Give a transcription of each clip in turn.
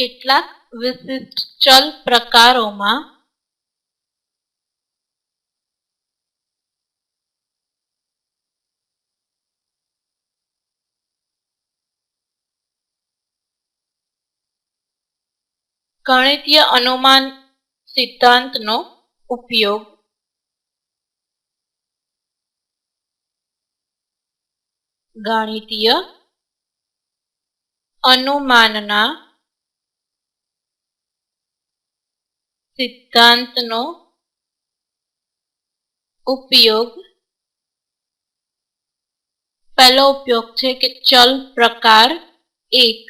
કેટલાક વિશિષ્ટ ચલ પ્રકારોમાં ગણિતીય અનુમાન સિદ્ધાંતનો ઉપયોગ ગણિતીય અનુમાનના સિદ્ધાંતનો ઉપયોગ પહેલો ઉપયોગ છે કે ચલ પ્રકાર એક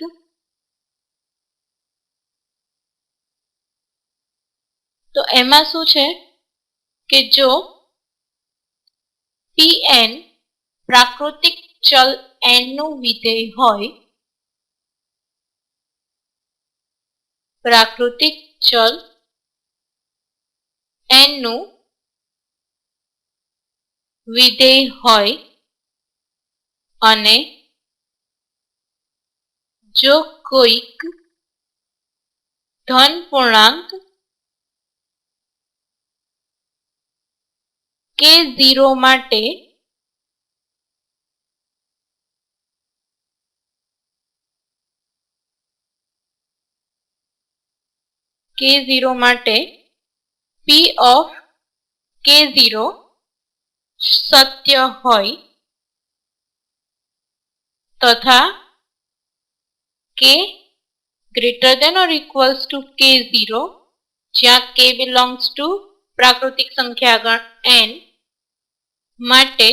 તો એમાં શું છે કે જો pn પ્રાકૃતિક ચલ એન નું વિધેય હોય પ્રાકૃતિક ચલ એનનો વિધેય હોય અને જો કોઈક ધન પૂર્ણાંક કે ઝીરો માટે કે ઝીરો માટે पी ऑफ के जीरो सत्य हो तथा k greater than or equals to k zero ज्या के बिलोंग्स टू प्राकृतिक संख्या गण एन माटे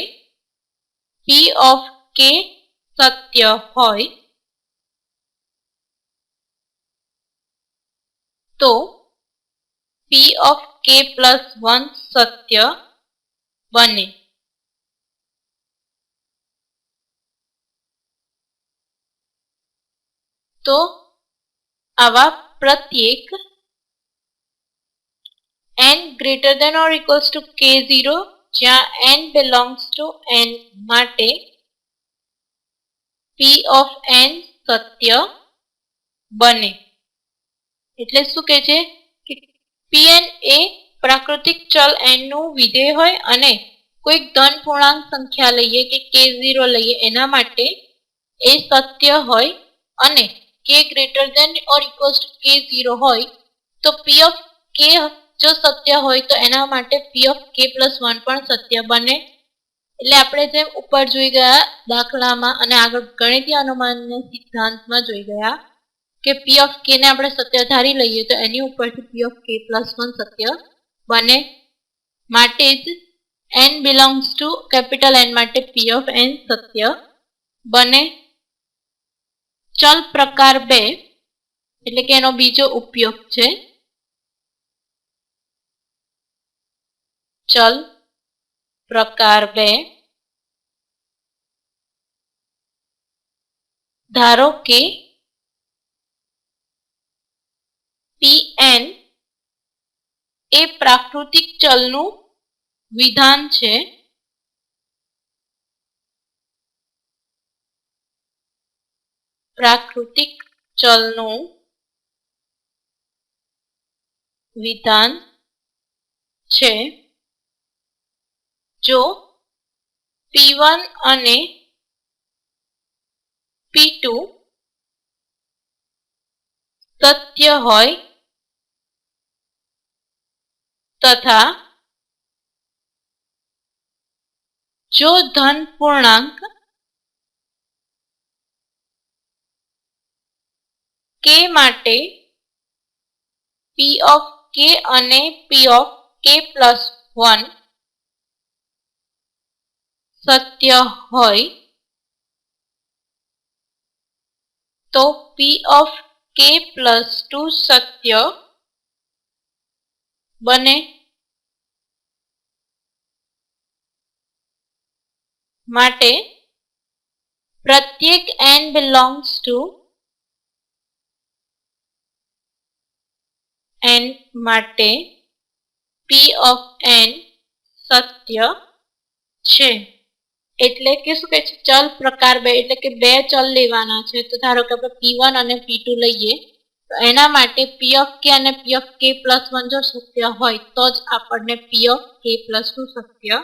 पी ऑफ के सत्य हो तो p of k plus one सत्य बने तो आवा प्रत्येक n greater than or equals to k zero ज्या एन बिलोंग्स टू एन माटे p ऑफ n सत्य बने इतले सु પીએન એ પ્રાકૃતિક ચલ એન નું વિધેય હોય અને કોઈક ધન પૂર્ણાંક સંખ્યા લઈએ કે કે ઝીરો લઈએ એના માટે એ સત્ય હોય અને k greater than or equals to k zero હોય તો પી ઓફ કે જો સત્ય હોય તો એના માટે પી ઓફ કે પ્લસ વન પણ સત્ય બને એટલે આપણે જેમ ઉપર જોઈ ગયા દાખલામાં અને આગળ ગણિતીય અનુમાનના સિદ્ધાંતમાં જોઈ ગયા કે પી ઓફ કે ને આપણે સત્ય ધારી લઈએ તો એની ઉપરથી પી ઓફ કે પ્લસ વન સત્ય બને માટે જ n belongs to capital n માટે પી ઓફ એન સત્ય બને ચલ પ્રકાર બે એટલે કે એનો બીજો ઉપયોગ છે ચલ પ્રકાર બે ધારો કે એ પ્રાકૃતિક ચલનું વિધાન છે પ્રાકૃતિક ચલનું વિધાન છે જો P1 અને P2 સત્ય હોય તથા જો ધન પૂર્ણાંક કે માટે પી ઓફ કે અને પી ઓફ કે પ્લસ વન સત્ય હોય તો પી ઓફ કે પ્લસ ટુ સત્ય બને માટે પ્રત્યેક એન બિલોંગ્સ ટુ એન માટે પી ઓફ એન સત્ય છે એટલે કે શું કહે છે ચલ પ્રકાર બે એટલે કે બે ચલ લેવાના છે તો ધારો કે આપણે પી વન અને પી ટુ લઈએ તો એના માટે પી ઓફ કે અને પી ઓફ કે પ્લસ વન જો સત્ય હોય તો જ આપણને પી ઓફ કે પ્લસ નું સત્ય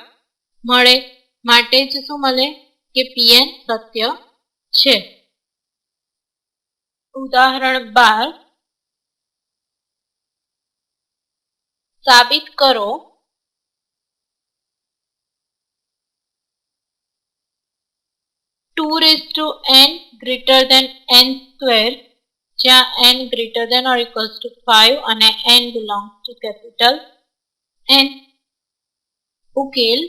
મળે માટે જ શું મળે કે પીએન સત્ય છે ઉદાહરણ બાર સાબિત કરો two raise to n greater than n square જ્યાં n greater than or equals to five અને n belong to capital n ઉકેલ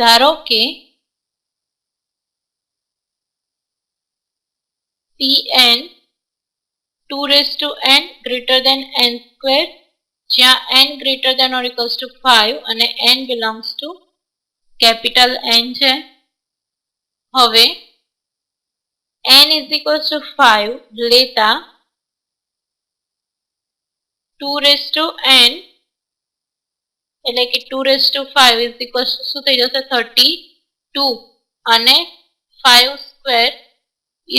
ધારો કે tn 2 raised to n greater than n square જ્યાં n greater than or equals to 5 અને n belongs to capital N છે હવે n is equals to 5 લેતા 2 raised to n એટલે કે two raise to five is equals to શું થઈ જશે થર્ટી ટુ અને five square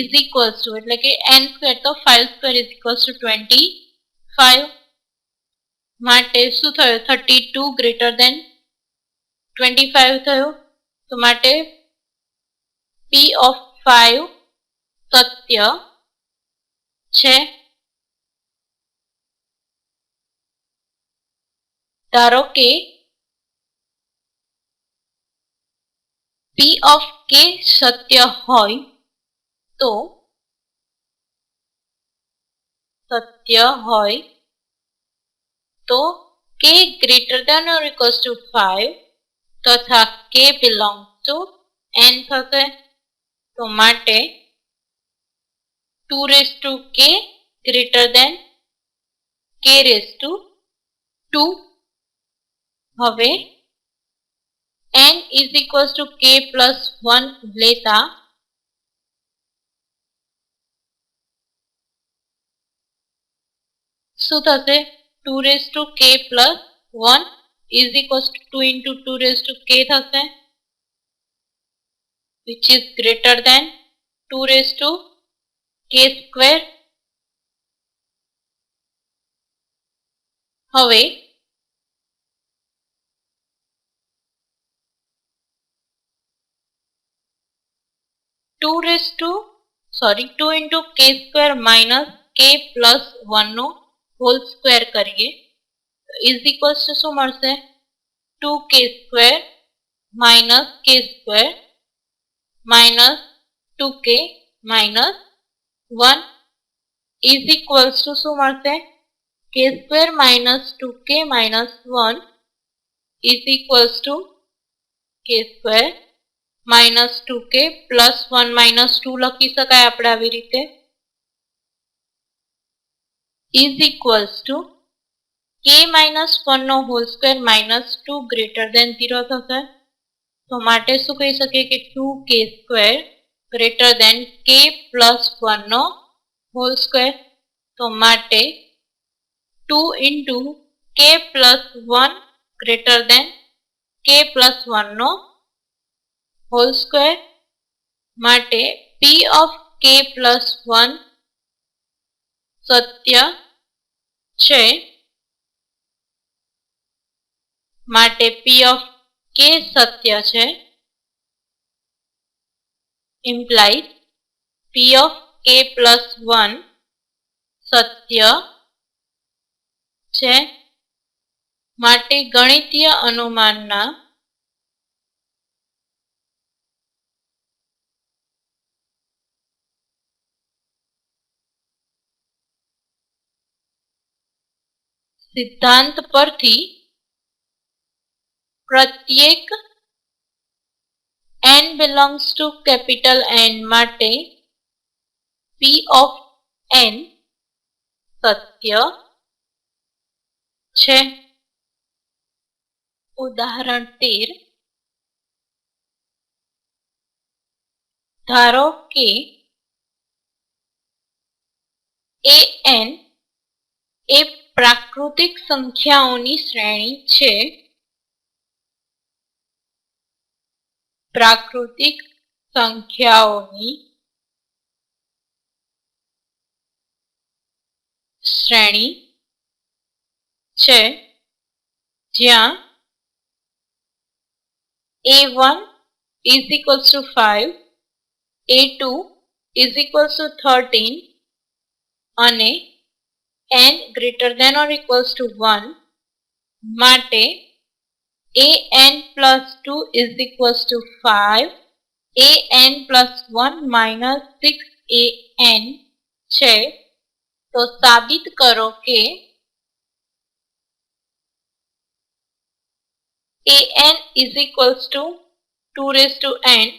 is equals to એટલે કે એન સ્ક્વેર તો five square is equals to twenty five માટે શું થયું thirty two greater than twenty five થયું તો માટે પી ઓફ ફાઈવ સત્ય છે ધારો કે પી ઓફ કે સત્ય હોય તો સત્ય હોય તો k greater than or equals to 5 તથા કે બિલોંગ ટુ n થશે તો માટે 2 raise to k greater than k raise to 2 હવે n is equals to k plus 1 લેતા શું થશે two raise to k plus one is equals to two into two raise to k થશે which is greater than two raise to k square હવે 2 * sorry 2 * k² - k + 1 નો whole square કરીયે = સુમર્તે 2k² - k² - 2k - 1 = સુમર્તે k² - 2k - 1 = k² -2k + 1 - 2 lucky सकाय आपडा अभी रीते = k - 1 નો whole square - 2 greater than 0 હોસર તો માટે શું કહી સકે કે 2k² ગ્રેટર ધેન k + 1 નો હોલ સ્ક્વેર તો માટે 2 * k + 1 ગ્રેટર ધેન k + 1 નો હોલ સ્ક્વેર માટે પી ઓફ કે પ્લસ વન સત્ય છે માટે પી ઓફ કે સત્ય છે ઇમ્પ્લાઇઝ પી ઓફ કે પ્લસ વન સત્ય છે માટે ગણિતીય અનુમાનના सिद्धांत पर थी प्रत्येक n belongs to capital n माटे p ऑफ n सत्य छे उदाहरण तेर धारो के ए एन ए પ્રાકૃતિક સંખ્યાઓની શ્રેણી છે પ્રાકૃતિક સંખ્યાઓની શ્રેણી છે જ્યાં a one is two to 5, A2 is equals to 13 અને n greater than or equals to 1 mate. an plus 2 is equals to 5 an plus 1 minus 6 an Che. તો sabit karo ke an is equals to 2 raised to n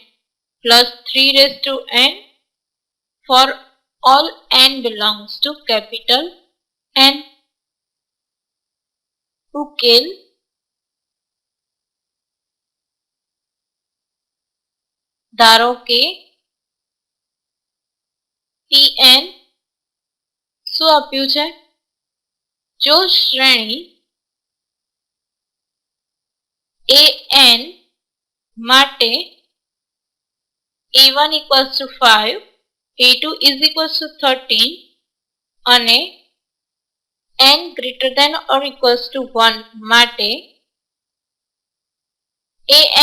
plus 3 raised to n for all n belongs to capital n ઉકેલ ધારો કે N શું આપ્યું છે જો શ્રેણી a n માટે a one equals to five a two is equals to thirteen અને n greater than or equals to 1 Mate,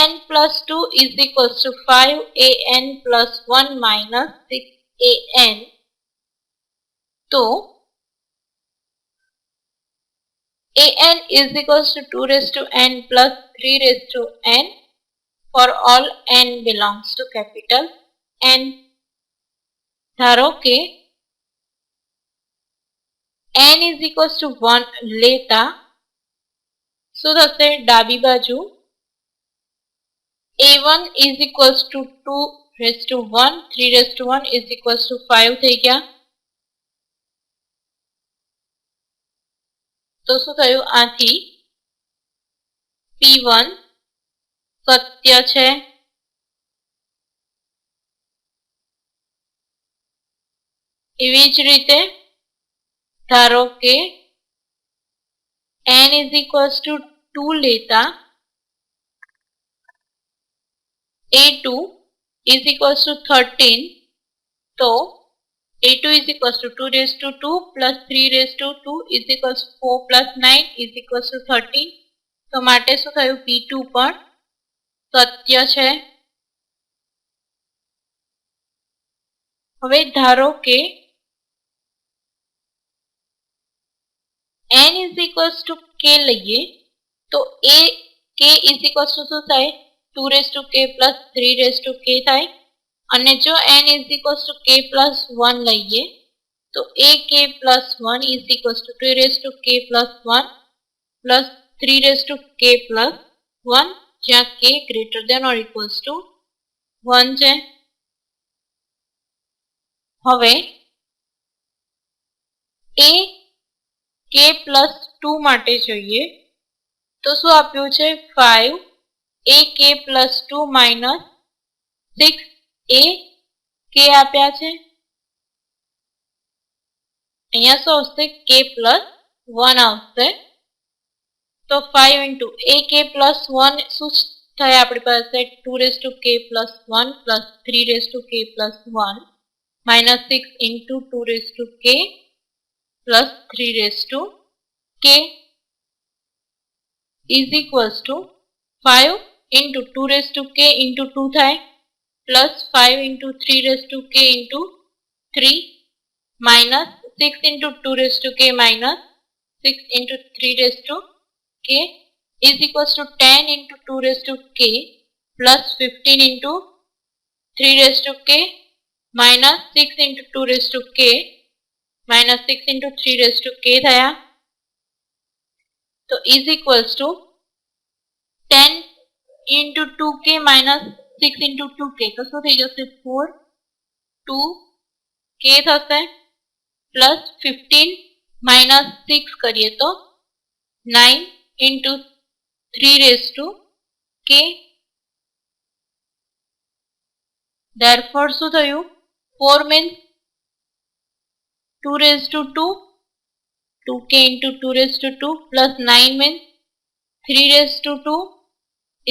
an plus 2 is equals to 5 an plus 1 minus 6 an So an is equals to 2 raised to n plus 3 raised to n for all n belongs to capital N ધારો કે n is equals to 1 લેતા શું થશે ડાબી બાજુ a1 is equals to 2 raise to 1 3 raise to 1 is equals to 5 થઈ ગયા તો શું થયું આથી p1 સત્ય છે એવી જ રીતે ધારો કે n is equals to 2 લેતા a2 is equals to 13 તો a2 is equals to 2 raised to 2 plus 3 raised to 2 is equals to 4 plus 9 is equals to 13 તો માટે શું થયું p2 પણ સત્ય છે હવે ધારો કે एन इज इक्वल्स टू के लइए તો એ કે ઇઝ ઇક્વલ્સ ટુ શું થાય two raise to k plus three raise to k થાય અને જો n is equals to k plus one લઈએ તો a k plus one is equals to two raise to k plus one plus three raise to k plus one જ્યાં k greater than or equals to one છે હવે એ k+2 માટે જોઈએ તો શું આપ્યું છે 5 a k+2 - દેખ a k આપ્યા છે અહિયાં શું હશે k+1 આવશે તો 5 * a k+1 શું થાય આપણી પાસે 2^k+1 + 3^k+1 - 6 * 2^k plus 3 raised to k is equals to 5 into 2 raised to k into 2 થાય plus 5 into 3 raised to k into 3 minus 6 into 2 raised to k minus 6 into 3 raised to k is equals to 10 into 2 raised to k plus 15 into 3 raised to k minus 6 into 2 raised to k minus six into three raise to k થયા તો is equals to ten into two k minus six into two k તો શું થઈ જશે four two k થશે plus fifteen minus six કરીએ તો nine into three raise to K therefore શું થયું four means 2 raised to 2 2k into 2 raised to 2 plus 9 means 3 raised to 2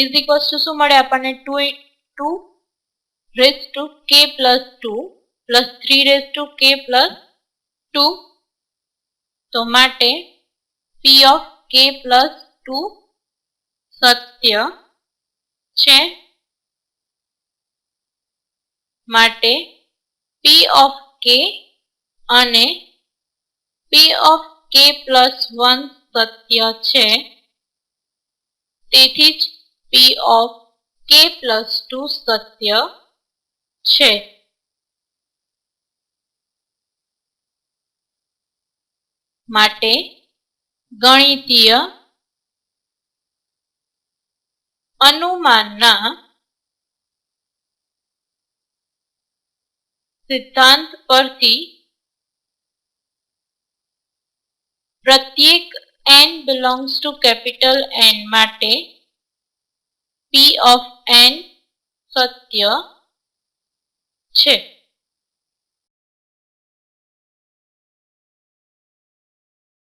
is equals to શું મળે આપણને 2 2 raised to k plus 2 plus 3 raised to k plus 2 તો માટે p of k plus 2 સત્ય છે માટે p of k અને પી of કે plus one સત્ય છે તેથી જ પી ઓફ કે પ્લસ ટુ સત્ય છે માટે ગણિતીય અનુમાનના સિદ્ધાંત પરથી Pratyek n belongs to capital N માટે P of n sathya છે